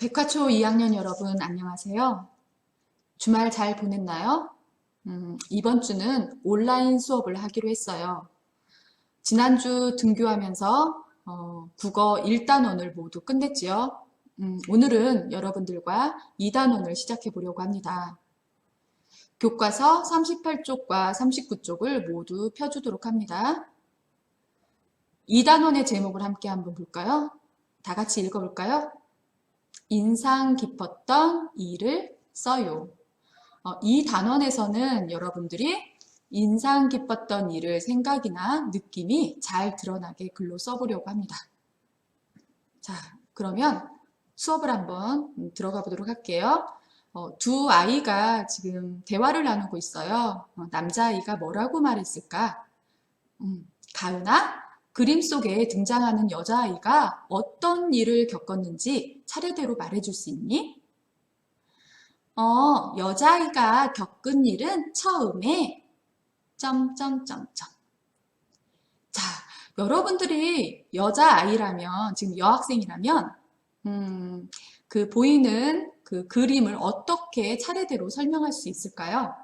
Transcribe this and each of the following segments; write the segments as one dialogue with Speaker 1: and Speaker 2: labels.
Speaker 1: 백화초 2학년 여러분 안녕하세요. 주말 잘 보냈나요? 음, 이번 주는 온라인 수업을 하기로 했어요. 지난주 등교하면서 어, 국어 1단원을 모두 끝냈지요. 음, 오늘은 여러분들과 2단원을 시작해 보려고 합니다. 교과서 38쪽과 39쪽을 모두 펴주도록 합니다. 2단원의 제목을 함께 한번 볼까요? 다 같이 읽어볼까요? 인상 깊었던 일을 써요. 어, 이 단원에서는 여러분들이 인상 깊었던 일을 생각이나 느낌이 잘 드러나게 글로 써보려고 합니다. 자, 그러면 수업을 한번 음, 들어가 보도록 할게요. 어, 두 아이가 지금 대화를 나누고 있어요. 어, 남자아이가 뭐라고 말했을까? 음, 가은아, 그림 속에 등장하는 여자아이가 어떤 일을 겪었는지 차례대로 말해줄 수 있니? 어, 여자아이가 겪은 일은 처음에 점점점점. 자, 여러분들이 여자아이라면, 지금 여학생이라면, 음, 그 보이는 그 그림을 어떻게 차례대로 설명할 수 있을까요?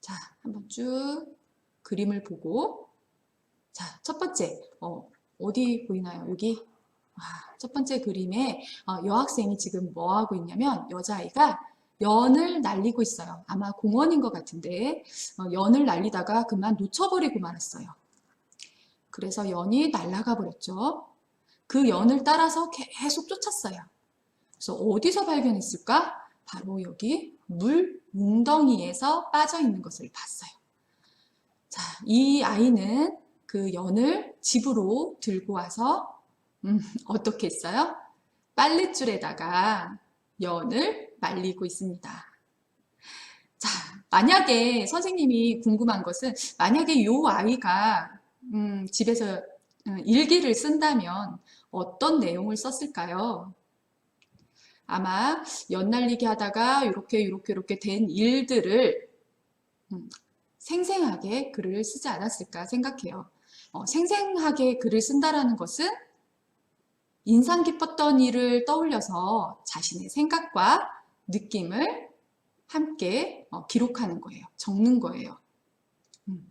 Speaker 1: 자, 한번 쭉 그림을 보고, 자, 첫 번째, 어, 어디 보이나요? 여기? 아, 첫 번째 그림에 어, 여학생이 지금 뭐 하고 있냐면 여자아이가 연을 날리고 있어요. 아마 공원인 것 같은데 어, 연을 날리다가 그만 놓쳐버리고 말았어요. 그래서 연이 날아가 버렸죠. 그 연을 따라서 계속 쫓았어요. 그래서 어디서 발견했을까? 바로 여기 물 웅덩이에서 빠져 있는 것을 봤어요. 자, 이 아이는 그 연을 집으로 들고 와서 음, 어떻게 했어요? 빨랫줄에다가 연을 말리고 있습니다. 자, 만약에 선생님이 궁금한 것은 만약에 요 아이가 음, 집에서 음, 일기를 쓴다면 어떤 내용을 썼을까요? 아마 연 날리기 하다가 이렇게 이렇게 이렇게 된 일들을 음, 생생하게 글을 쓰지 않았을까 생각해요. 어, 생생하게 글을 쓴다라는 것은 인상 깊었던 일을 떠올려서 자신의 생각과 느낌을 함께 어, 기록하는 거예요. 적는 거예요. 음.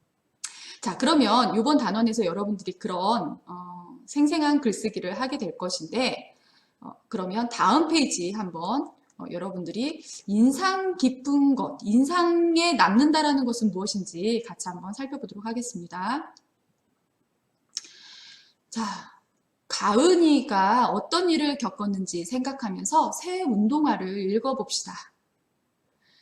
Speaker 1: 자, 그러면 이번 단원에서 여러분들이 그런 어, 생생한 글쓰기를 하게 될 것인데, 어, 그러면 다음 페이지 한번 어, 여러분들이 인상 깊은 것, 인상에 남는다라는 것은 무엇인지 같이 한번 살펴보도록 하겠습니다. 자, 가은이가 어떤 일을 겪었는지 생각하면서 새 운동화를 읽어봅시다.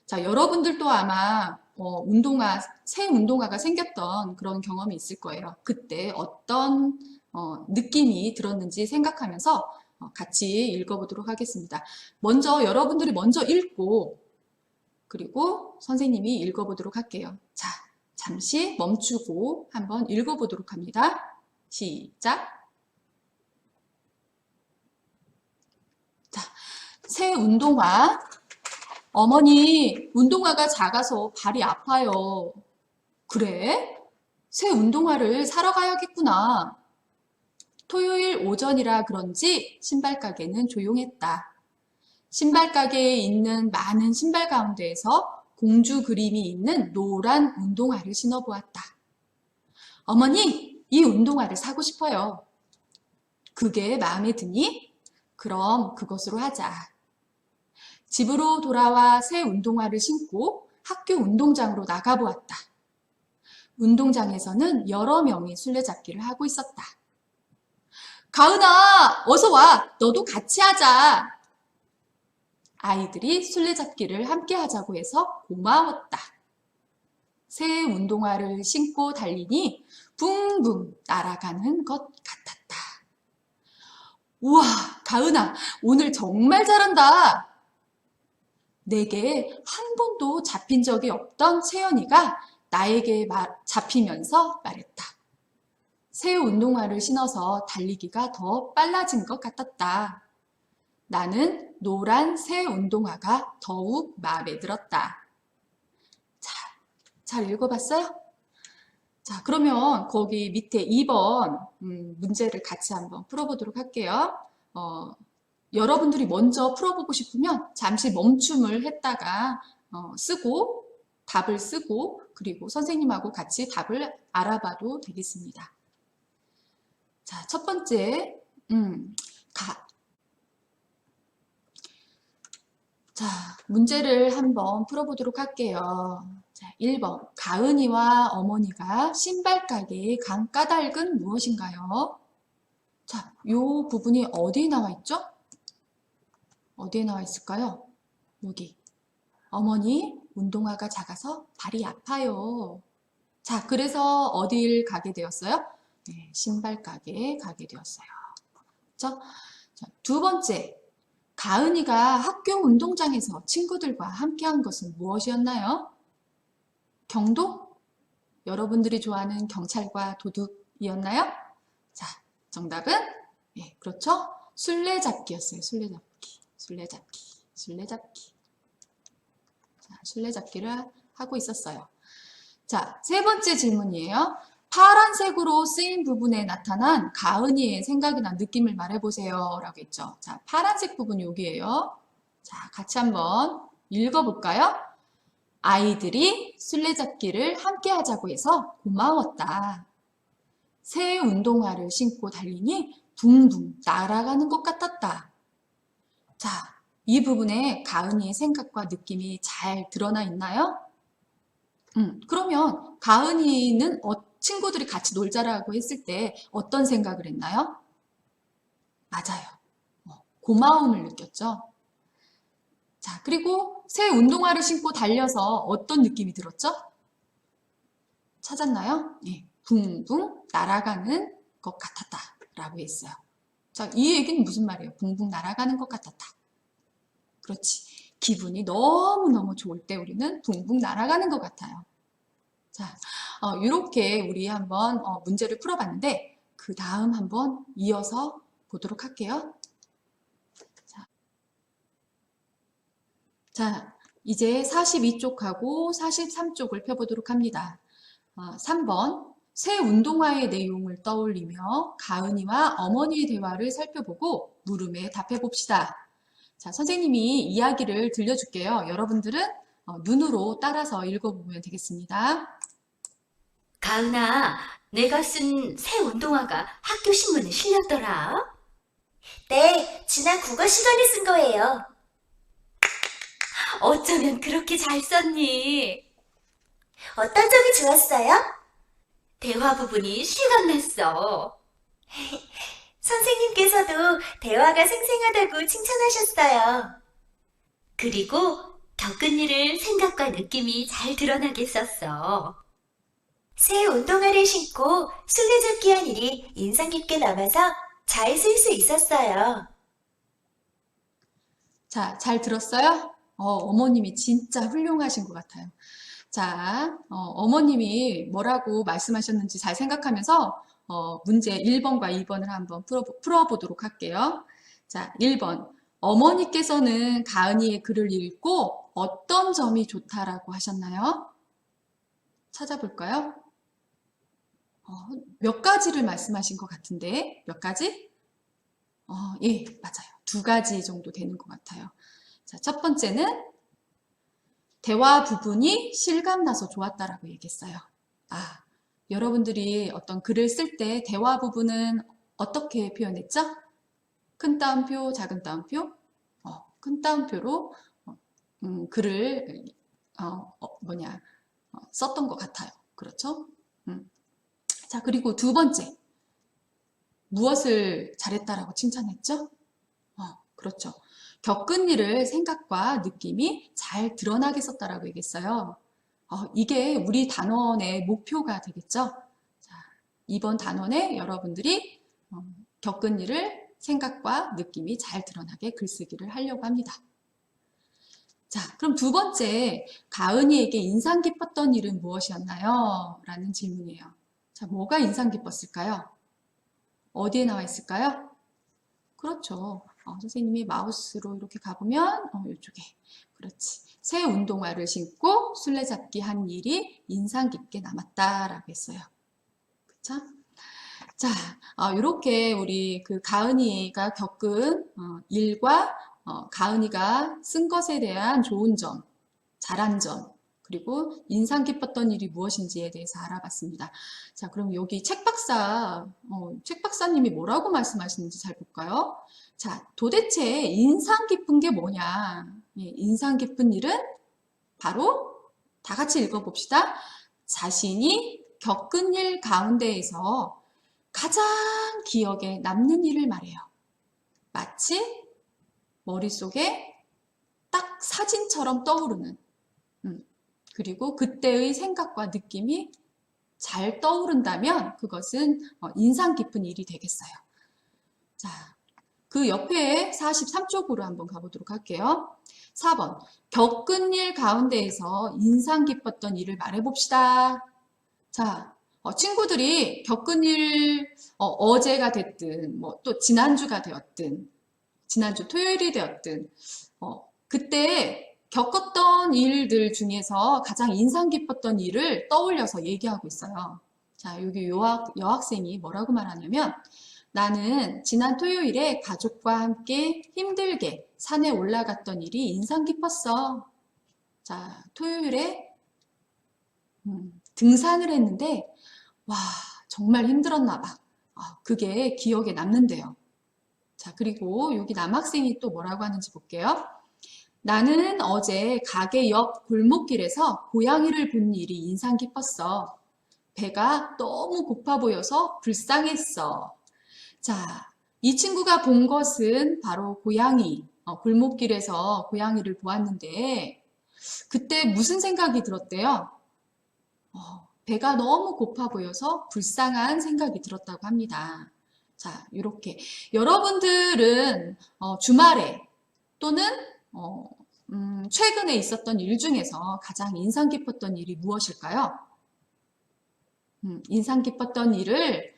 Speaker 1: 자, 여러분들도 아마 어, 운동화, 새 운동화가 생겼던 그런 경험이 있을 거예요. 그때 어떤 어, 느낌이 들었는지 생각하면서 어, 같이 읽어보도록 하겠습니다. 먼저 여러분들이 먼저 읽고 그리고 선생님이 읽어보도록 할게요. 자, 잠시 멈추고 한번 읽어보도록 합니다. 시작. 자, 새 운동화. 어머니, 운동화가 작아서 발이 아파요. 그래? 새 운동화를 사러 가야겠구나. 토요일 오전이라 그런지 신발 가게는 조용했다. 신발 가게에 있는 많은 신발 가운데에서 공주 그림이 있는 노란 운동화를 신어보았다. 어머니, 이 운동화를 사고 싶어요. 그게 마음에 드니? 그럼 그것으로 하자. 집으로 돌아와 새 운동화를 신고 학교 운동장으로 나가보았다. 운동장에서는 여러 명이 술래잡기를 하고 있었다. 가은아, 어서 와. 너도 같이 하자. 아이들이 술래잡기를 함께 하자고 해서 고마웠다. 새 운동화를 신고 달리니 붕붕 날아가는 것 같았다. 우와, 가은아, 오늘 정말 잘한다. 내게 한 번도 잡힌 적이 없던 채연이가 나에게 잡히면서 말했다. 새 운동화를 신어서 달리기가 더 빨라진 것 같았다. 나는 노란 새 운동화가 더욱 마음에 들었다. 자, 잘 읽어봤어요? 자, 그러면 거기 밑에 2번 음, 문제를 같이 한번 풀어보도록 할게요. 어, 여러분들이 먼저 풀어보고 싶으면 잠시 멈춤을 했다가 어, 쓰고 답을 쓰고 그리고 선생님하고 같이 답을 알아봐도 되겠습니다. 자, 첫 번째, 음, 가. 자, 문제를 한번 풀어보도록 할게요. 자, 1번. 가은이와 어머니가 신발 가게에 간 까닭은 무엇인가요? 자, 요 부분이 어디에 나와 있죠? 어디에 나와 있을까요? 여기. 어머니, 운동화가 작아서 발이 아파요. 자, 그래서 어딜 가게 되었어요? 네, 신발 가게에 가게 되었어요. 그렇죠? 자, 두 번째. 가은이가 학교 운동장에서 친구들과 함께한 것은 무엇이었나요? 경도? 여러분들이 좋아하는 경찰과 도둑이었나요? 자, 정답은 예, 그렇죠. 술래잡기였어요. 술래잡기, 술래잡기, 술래잡기. 자, 술래잡기를 하고 있었어요. 자, 세 번째 질문이에요. 파란색으로 쓰인 부분에 나타난 가은이의 생각이나 느낌을 말해보세요. 라고 했죠. 자, 파란색 부분 여기에요. 자, 같이 한번 읽어볼까요? 아이들이 술래잡기를 함께 하자고 해서 고마웠다. 새 운동화를 신고 달리니 붕붕 날아가는 것 같았다. 자, 이 부분에 가은이의 생각과 느낌이 잘 드러나 있나요? 음, 그러면 가은이는 어, 친구들이 같이 놀자라고 했을 때 어떤 생각을 했나요? 맞아요. 어, 고마움을 느꼈죠. 자, 그리고 새 운동화를 신고 달려서 어떤 느낌이 들었죠? 찾았나요? 네, 붕붕 날아가는 것 같았다 라고 했어요. 자, 이 얘기는 무슨 말이에요? 붕붕 날아가는 것 같았다. 그렇지. 기분이 너무너무 좋을 때 우리는 붕붕 날아가는 것 같아요. 자, 어, 이렇게 우리 한번 어, 문제를 풀어봤는데 그 다음 한번 이어서 보도록 할게요. 자 이제 42쪽하고 43쪽을 펴보도록 합니다. 어, 3번 새 운동화의 내용을 떠올리며 가은이와 어머니의 대화를 살펴보고 물음에 답해봅시다. 자, 선생님이 이야기를 들려줄게요. 여러분들은 어, 눈으로 따라서 읽어보면 되겠습니다.
Speaker 2: 가은아, 내가 쓴 새 운동화가 학교 신문에 실렸더라.
Speaker 3: 네, 지난 국어 시간에 쓴 거예요.
Speaker 2: 어쩌면 그렇게 잘 썼니?
Speaker 3: 어떤 점이 좋았어요?
Speaker 2: 대화 부분이 실감났어.
Speaker 3: 선생님께서도 대화가 생생하다고 칭찬하셨어요.
Speaker 2: 그리고 겪은 일을 생각과 느낌이 잘 드러나게 썼어.
Speaker 3: 새 운동화를 신고 술래잡기 한 일이 인상 깊게 남아서 잘 쓸 수 있었어요.
Speaker 1: 자, 잘 들었어요? 어, 어머님이 진짜 훌륭하신 것 같아요. 자, 어, 머님이 뭐라고 말씀하셨는지 잘 생각하면서 어, 문제 1번과 2번을 한번 풀어, 풀어보도록 할게요. 자, 1번. 어머니께서는 가은이의 글을 읽고 어떤 점이 좋다라고 하셨나요? 찾아볼까요? 어, 몇 가지를 말씀하신 것 같은데, 몇 가지? 어, 예, 맞아요. 두 가지 정도 되는 것 같아요. 자, 첫 번째는 대화 부분이 실감나서 좋았다라고 얘기했어요. 아, 여러분들이 어떤 글을 쓸 때 대화 부분은 어떻게 표현했죠? 큰 따옴표, 작은 따옴표? 어, 큰 따옴표로 어, 음, 글을 어, 어, 뭐냐 어, 썼던 것 같아요. 그렇죠? 음. 자, 그리고 두 번째. 무엇을 잘했다라고 칭찬했죠? 어, 그렇죠. 겪은 일을 생각과 느낌이 잘 드러나게 썼다라고 얘기했어요. 어, 이게 우리 단원의 목표가 되겠죠? 자, 이번 단원에 여러분들이 어, 겪은 일을 생각과 느낌이 잘 드러나게 글쓰기를 하려고 합니다. 자, 그럼 두 번째, 가은이에게 인상 깊었던 일은 무엇이었나요? 라는 질문이에요. 자, 뭐가 인상 깊었을까요? 어디에 나와 있을까요? 그렇죠. 어, 선생님이 마우스로 이렇게 가보면 어, 이쪽에 그렇지. 새 운동화를 신고 술래잡기 한 일이 인상 깊게 남았다라고 했어요. 그쵸? 자, 어, 이렇게 우리 그 가은이가 겪은 어, 일과 어, 가은이가 쓴 것에 대한 좋은 점, 잘한 점, 그리고 인상 깊었던 일이 무엇인지에 대해서 알아봤습니다. 자, 그럼 여기 책 박사, 어, 책 박사님이 뭐라고 말씀하시는지 잘 볼까요? 자, 도대체 인상 깊은 게 뭐냐? 예, 인상 깊은 일은 바로 다 같이 읽어봅시다. 자신이 겪은 일 가운데에서 가장 기억에 남는 일을 말해요. 마치 머릿속에 딱 사진처럼 떠오르는, 음, 그리고 그때의 생각과 느낌이 잘 떠오른다면 그것은 어, 인상 깊은 일이 되겠어요. 자, 그 옆에 43쪽으로 한번 가보도록 할게요. 4번. 겪은 일 가운데에서 인상 깊었던 일을 말해봅시다. 자, 어, 친구들이 겪은 일, 어, 제가 됐든, 뭐 또 지난주가 되었든, 지난주 토요일이 되었든, 어, 그때 겪었던 일들 중에서 가장 인상 깊었던 일을 떠올려서 얘기하고 있어요. 자, 여기 여학, 여학생이 뭐라고 말하냐면, 나는 지난 토요일에 가족과 함께 힘들게 산에 올라갔던 일이 인상 깊었어. 자, 토요일에 음, 등산을 했는데, 와, 정말 힘들었나 봐. 아, 그게 기억에 남는데요. 자, 그리고 여기 남학생이 또 뭐라고 하는지 볼게요. 나는 어제 가게 옆 골목길에서 고양이를 본 일이 인상 깊었어. 배가 너무 고파 보여서 불쌍했어. 자, 이 친구가 본 것은 바로 고양이, 어, 골목길에서 고양이를 보았는데, 그때 무슨 생각이 들었대요? 어, 배가 너무 고파 보여서 불쌍한 생각이 들었다고 합니다. 자, 이렇게. 여러분들은 어, 주말에 또는 어, 음, 최근에 있었던 일 중에서 가장 인상 깊었던 일이 무엇일까요? 음, 인상 깊었던 일을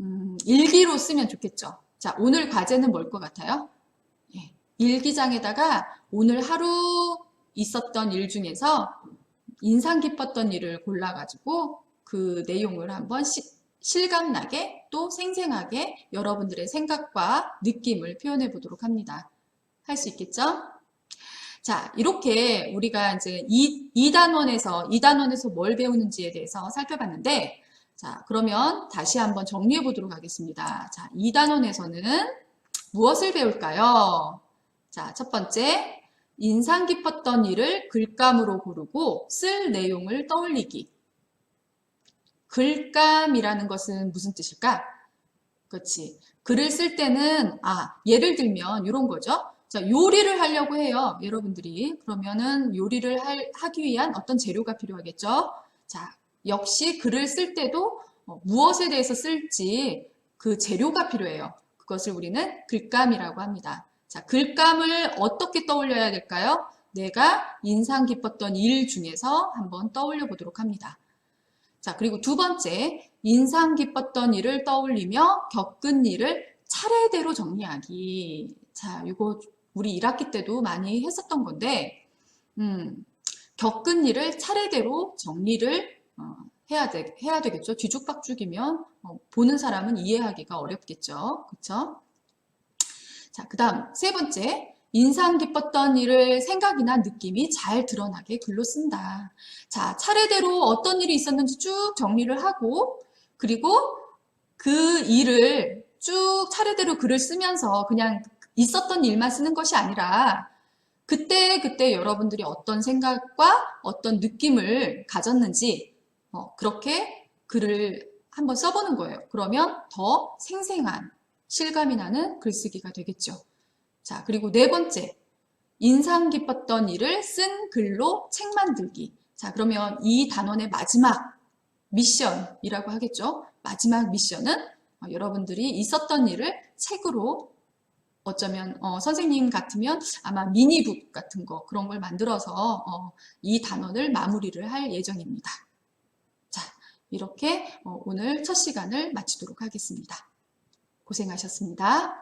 Speaker 1: 음, 일기로 쓰면 좋겠죠. 자, 오늘 과제는 뭘 것 같아요? 예, 일기장에다가 오늘 하루 있었던 일 중에서 인상 깊었던 일을 골라가지고 그 내용을 한번 시, 실감나게 또 생생하게 여러분들의 생각과 느낌을 표현해 보도록 합니다. 할 수 있겠죠? 자, 이렇게 우리가 이제 2, 2단원에서, 2단원에서 뭘 배우는지에 대해서 살펴봤는데, 자, 그러면 다시 한번 정리해 보도록 하겠습니다. 자, 2단원에서는 무엇을 배울까요? 자, 첫 번째, 인상 깊었던 일을 글감으로 고르고 쓸 내용을 떠올리기. 글감이라는 것은 무슨 뜻일까? 그렇지. 글을 쓸 때는, 아, 예를 들면 이런 거죠. 자, 요리를 하려고 해요. 여러분들이. 그러면은 요리를 할, 하기 위한 어떤 재료가 필요하겠죠? 자, 역시 글을 쓸 때도 어, 무엇에 대해서 쓸지 그 재료가 필요해요. 그것을 우리는 글감이라고 합니다. 자, 글감을 어떻게 떠올려야 될까요? 내가 인상 깊었던 일 중에서 한번 떠올려 보도록 합니다. 자, 그리고 두 번째, 인상 깊었던 일을 떠올리며 겪은 일을 차례대로 정리하기. 자, 이거 우리 1학기 때도 많이 했었던 건데, 음, 겪은 일을 차례대로 정리를 어, 해야 되, 해야 되겠죠. 뒤죽박죽이면 어, 보는 사람은 이해하기가 어렵겠죠. 그렇죠? 자, 그 다음 세 번째. 인상 깊었던 일을 생각이 난 느낌이 잘 드러나게 글로 쓴다. 자, 차례대로 어떤 일이 있었는지 쭉 정리를 하고, 그리고 그 일을 쭉 차례대로 글을 쓰면서 그냥 있었던 일만 쓰는 것이 아니라 그때 그때 여러분들이 어떤 생각과 어떤 느낌을 가졌는지 어, 그렇게 글을 한번 써보는 거예요. 그러면 더 생생한 실감이 나는 글쓰기가 되겠죠. 자, 그리고 네 번째. 인상 깊었던 일을 쓴 글로 책 만들기. 자, 그러면 이 단원의 마지막 미션이라고 하겠죠. 마지막 미션은 어, 여러분들이 있었던 일을 책으로 어쩌면 어, 선생님 같으면 아마 미니북 같은 거 그런 걸 만들어서 어, 이 단원을 마무리를 할 예정입니다. 자, 이렇게 어, 오늘 첫 시간을 마치도록 하겠습니다. 고생하셨습니다.